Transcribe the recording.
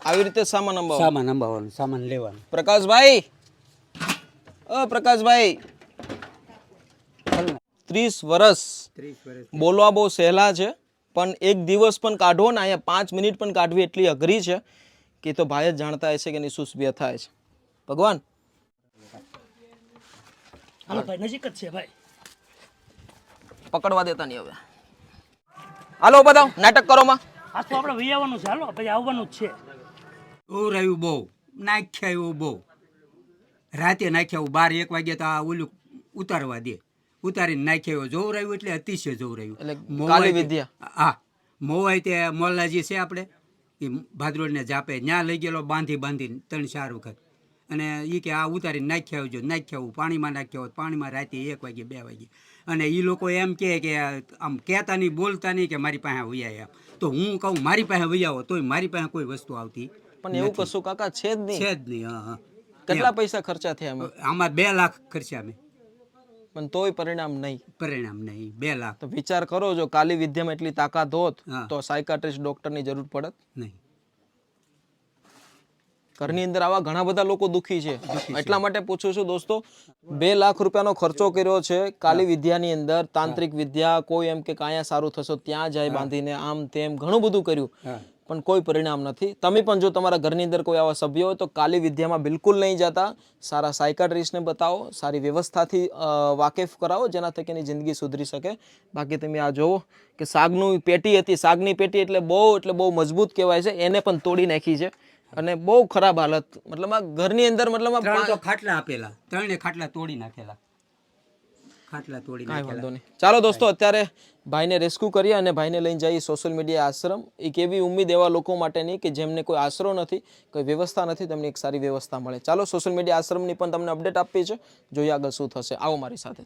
આવી રીતે સામાન અંબાવો સામાન અંબાવવાનું સામાન લેવાનું. પ્રકાશભાઈ! અ પ્રકાશભાઈ! ત્રીસ વર્ષ બોલવા બહુ સહેલા છે પણ એક દિવસ પણ કાઢવો ને અહીંયા પાંચ મિનિટ પણ કાઢવી એટલી અઘરી છે કે તો ભાઈ જ જાણતા હશે કે એની શું વ્યથા છે. ભગવાન! ભાઈ નજીક જ છે ભાઈ. પકડવા દેતા નહીં હવે. હાલો બધા નાટક કરો માં. આજ તો આપણે વહી આવવાનું છે. હાલો પછી આવવાનું જ છે. ઓરાયું બહુ. નાખ્યા એવું બહુ. રાતે નાખ્યા એવું બાર એક વાગે તો આ ઓલું ઉતારવા દે. ઉતારીને નાખ્યા એવું જોવરાયું એટલે અતિશય કાલી તે- વિદ્યા. હા. મોવાય તે મોલ્લાજી છે આપણે. એ ભાદરોડને જાપે. ત્યાં લઈ ગયેલો બાંધી બાંધીને ત્રણ ચાર વખત. અને એ કે આ ઉતારીને નાખ્યા આવજો. નાખ્યા આવું પાણીમાં નાખ્યા હોત. પાણીમાં રાતે એક વાગે બે વાગે અને એ લોકો એમ કહે કે આમ કહેતા નહીં બોલતા નહીં કે મારી પાસે આવ્યા એમ. તો હું કહું મારી પાસે વૈયાવો તોય મારી પાસે કોઈ વસ્તુ આવતી પણ એવું કશું કાકા છે જ નહીં. છે જ નહીં હા હા. કેટલા પૈસા ખર્ચા થયા આમાં બે લાખ ખર્ચ્યા મેં. પણ તોય પરિણામ નહીં. પરિણામ નહીં બે લાખ. તો વિચાર કરો જો કાલી વિદ્યામાં એટલી તાકાત હોત. તો સાયકાટ્રિસ્ટ ડોક્ટરની જરૂર પડત? નહીં. ઘરની અંદર આવા ઘણા બધા લોકો દુખી છે. એટલા માટે પૂછું છું દોસ્તો બે લાખ રૂપિયાનો ખર્ચો કર્યો છે કાલી વિદ્યાની અંદર તાંત્રિક વિદ્યા કોઈ એમ કે કાંયા સારું થશો ત્યાં જાય બાંધીને આમ તેમ ઘણું બધું કર્યું. પણ કોઈ પરિણામ નથી. તમે પણ જો તમારા ઘરની અંદર કોઈ આવા સભ્ય હોય તો કાલી વિદ્યામાં બિલકુલ નહીં જતા. સારા સાયકાટ્રિસ્ટને બતાવો સારી વ્યવસ્થાથી વાકેફ કરાવો જેના થકી એની જિંદગી સુધરી શકે. બાકી તમે આ જોવો કે સાગનું પેટી હતી. સાગની પેટી એટલે બહુ એટલે બહુ મજબૂત કહેવાય છે. એને પણ તોડી નાખી છે. અને બહુ ખરાબ હાલત. મતલબ આ ઘરની અંદર મતલબ આ ત્રણ તો ખાટલા આપેલા. ત્રણે ખાટલા તોડી નાખેલા. ખાટલા તોડી કાંઈ નાખેલા. વાંધો નહીં. ચાલો દોસ્તો અત્યારે ભાઈને રેસ્ક્યુ કરીએ અને ભાઈને લઈને જઈએ સોશિયલ મીડિયા આશ્રમ. એક એવી ઉમ્મીદ એવા લોકો માટેની કે જેમને કોઈ આશરો નથી કોઈ વ્યવસ્થા નથી તેમને એક સારી વ્યવસ્થા મળે. ચાલો સોશિયલ મીડિયા આશ્રમની પણ તમને અપડેટ આપીએ છે જોઈએ આગળ શું થશે. આવો મારી સાથે.